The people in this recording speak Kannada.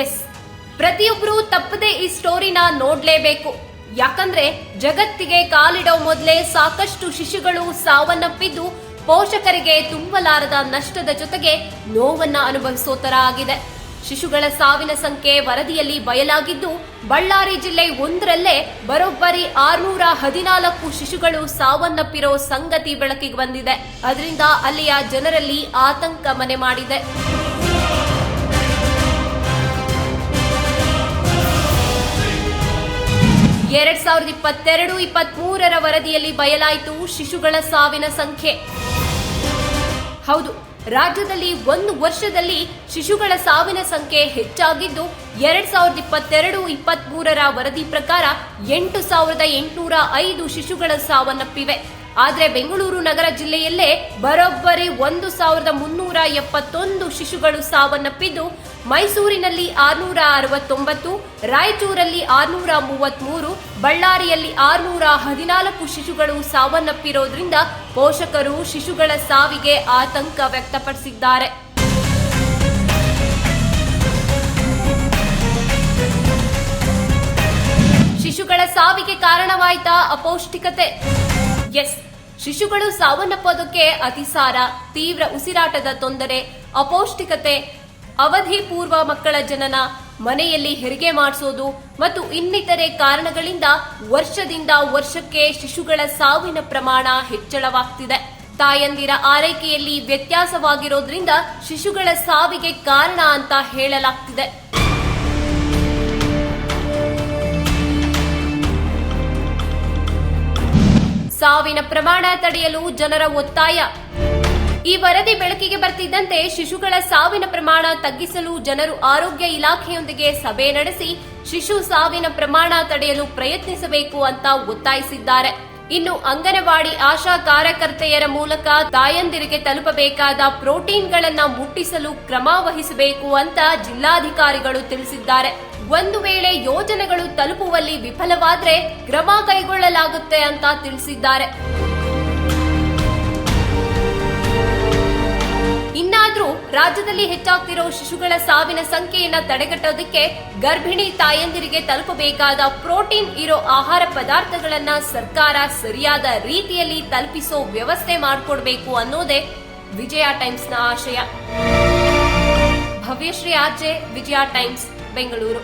ಎಸ್ ಪ್ರತಿಯೊಬ್ಬರು ತಪ್ಪದೇ ಈ ಸ್ಟೋರಿನ ನೋಡ್ಲೇಬೇಕು. ಯಾಕಂದ್ರೆ ಜಗತ್ತಿಗೆ ಕಾಲಿಡೋ ಮೊದಲೇ ಸಾಕಷ್ಟು ಶಿಶುಗಳು ಸಾವನ್ನಪ್ಪಿದ್ದು ಪೋಷಕರಿಗೆ ತುಂಬಲಾರದ ನಷ್ಟದ ಜೊತೆಗೆ ನೋವನ್ನ ಅನುಭವಿಸೋ ತರ ಆಗಿದೆ. ಶಿಶುಗಳ ಸಾವಿನ ಸಂಖ್ಯೆ ವರದಿಯಲ್ಲಿ ಬಯಲಾಗಿದ್ದು ಬಳ್ಳಾರಿ ಜಿಲ್ಲೆ ಒಂದರಲ್ಲೇ ಬರೋಬ್ಬರಿ ಆರ್ನೂರ ಹದಿನಾಲ್ಕು ಶಿಶುಗಳು ಸಾವನ್ನಪ್ಪಿರೋ ಸಂಗತಿ ಬೆಳಕಿಗೆ ಬಂದಿದೆ. ಅದರಿಂದ ಅಲ್ಲಿಯ ಜನರಲ್ಲಿ ಆತಂಕ ಮನೆ ಮಾಡಿದೆ. ಎರಡ್ ಸಾವಿರದ ಇಪ್ಪತ್ತೆರಡು ಇಪ್ಪತ್ತ್ ಮೂರರ ವರದಿಯಲ್ಲಿ ಬಯಲಾಯಿತು ಶಿಶುಗಳ ಸಾವಿನ ಸಂಖ್ಯೆ. ಹೌದು, ರಾಜ್ಯದಲ್ಲಿ ಒಂದು ವರ್ಷದಲ್ಲಿ ಶಿಶುಗಳ ಸಾವಿನ ಸಂಖ್ಯೆ ಹೆಚ್ಚಾಗಿದ್ದು, ಎರಡ್ ಸಾವಿರದ ಇಪ್ಪತ್ತೆರಡು ಇಪ್ಪತ್ತ್ ಮೂರರ ವರದಿ ಪ್ರಕಾರ ಎಂಟು ಸಾವಿರದ ಎಂಟುನೂರ ಐದು ಶಿಶುಗಳ ಸಾವನ್ನಪ್ಪಿವೆ. ಆದರೆ ಬೆಂಗಳೂರು ನಗರ ಜಿಲ್ಲೆಯಲ್ಲೇ ಬರೋಬ್ಬರಿ ಒಂದು ಸಾವಿರದ ಮುನ್ನೂರ ಎಪ್ಪತ್ತೊಂದು ಶಿಶುಗಳು ಸಾವನ್ನಪ್ಪಿದ್ದು ಮೈಸೂರಿನಲ್ಲಿ ಆರುನೂರ ಅರವತ್ತೊಂಬತ್ತು, ರಾಯಚೂರಲ್ಲಿ ಆರುನೂರ ಮೂವತ್ಮೂರು, ಬಳ್ಳಾರಿಯಲ್ಲಿ ಆರುನೂರ ಹದಿನಾಲ್ಕು ಶಿಶುಗಳು ಸಾವನ್ನಪ್ಪಿರೋದ್ರಿಂದ ಪೋಷಕರು ಶಿಶುಗಳ ಸಾವಿಗೆ ಆತಂಕ ವ್ಯಕ್ತಪಡಿಸಿದ್ದಾರೆ. ಶಿಶುಗಳ ಸಾವಿಗೆ ಕಾರಣವಾಯ್ತಾ ಅಪೌಷ್ಟಿಕತೆ? ಎಸ್, ಶಿಶುಗಳು ಸಾವನ್ನಪ್ಪೋದಕ್ಕೆ ಅತಿಸಾರ, ತೀವ್ರ ಉಸಿರಾಟದ ತೊಂದರೆ, ಅಪೌಷ್ಟಿಕತೆ ಅವಧಿ ಪೂರ್ವ ಮಕ್ಕಳ ಜನನ, ಮನೆಯಲ್ಲಿ ಹೆರಿಗೆ ಮಾಡಿಸೋದು ಮತ್ತು ಇನ್ನಿತರೆ ಕಾರಣಗಳಿಂದ ವರ್ಷದಿಂದ ವರ್ಷಕ್ಕೆ ಶಿಶುಗಳ ಸಾವಿನ ಪ್ರಮಾಣ ಹೆಚ್ಚಳವಾಗ್ತಿದೆ. ತಾಯಂದಿರ ಆರೈಕೆಯಲ್ಲಿ ವ್ಯತ್ಯಾಸವಾಗಿರೋದ್ರಿಂದ ಶಿಶುಗಳ ಸಾವಿಗೆ ಕಾರಣ ಅಂತ ಹೇಳಲಾಗ್ತಿದೆ. ಸಾವಿನ ಪ್ರಮಾಣ ತಡೆಯಲು ಜನರ ಒತ್ತಾಯ. ಈ ವರದಿ ಬೆಳಕಿಗೆ ಬರ್ತಿದ್ದಂತೆ ಶಿಶುಗಳ ಸಾವಿನ ಪ್ರಮಾಣ ತಗ್ಗಿಸಲು ಜನರು ಆರೋಗ್ಯ ಇಲಾಖೆಯೊಂದಿಗೆ ಸಭೆ ನಡೆಸಿ ಶಿಶು ಸಾವಿನ ಪ್ರಮಾಣ ತಡೆಯಲು ಪ್ರಯತ್ನಿಸಬೇಕು ಅಂತ ಒತ್ತಾಯಿಸಿದ್ದಾರೆ. ಇನ್ನು ಅಂಗನವಾಡಿ ಆಶಾ ಕಾರ್ಯಕರ್ತೆಯರ ಮೂಲಕ ತಾಯಂದಿರಿಗೆ ತಲುಪಬೇಕಾದ ಪ್ರೋಟೀನ್ಗಳನ್ನ ಮುಟ್ಟಿಸಲು ಕ್ರಮ ವಹಿಸಬೇಕು ಅಂತ ಜಿಲ್ಲಾಧಿಕಾರಿಗಳು ತಿಳಿಸಿದ್ದಾರೆ. ಒಂದು ವೇಳೆ ಯೋಜನೆಗಳು ತಲುಪುವಲ್ಲಿ ವಿಫಲವಾದ್ರೆ ಕ್ರಮ ಕೈಗೊಳ್ಳಲಾಗುತ್ತೆ ಅಂತ ತಿಳಿಸಿದ್ದಾರೆ. ರಾಜ್ಯದಲ್ಲಿ ಹೆಚ್ಚಾಗ್ತಿರೋ ಶಿಶುಗಳ ಸಾವಿನ ಸಂಖ್ಯೆಯನ್ನ ತಡೆಗಟ್ಟೋದಕ್ಕೆ ಗರ್ಭಿಣಿ ತಾಯಂದಿರಿಗೆ ತಲುಪಬೇಕಾದ ಪ್ರೋಟೀನ್ ಇರೋ ಆಹಾರ ಪದಾರ್ಥಗಳನ್ನ ಸರ್ಕಾರ ಸರಿಯಾದ ರೀತಿಯಲ್ಲಿ ತಲುಪಿಸೋ ವ್ಯವಸ್ಥೆ ಮಾಡಿಕೊಡ್ಬೇಕು ಅನ್ನೋದೇ ವಿಜಯ ಟೈಮ್ಸ್ನ ಆಶಯ. ಭವ್ಯಶ್ರೀ ಆಚೆ ವಿಜಯ ಟೈಮ್ಸ್, ಬೆಂಗಳೂರು.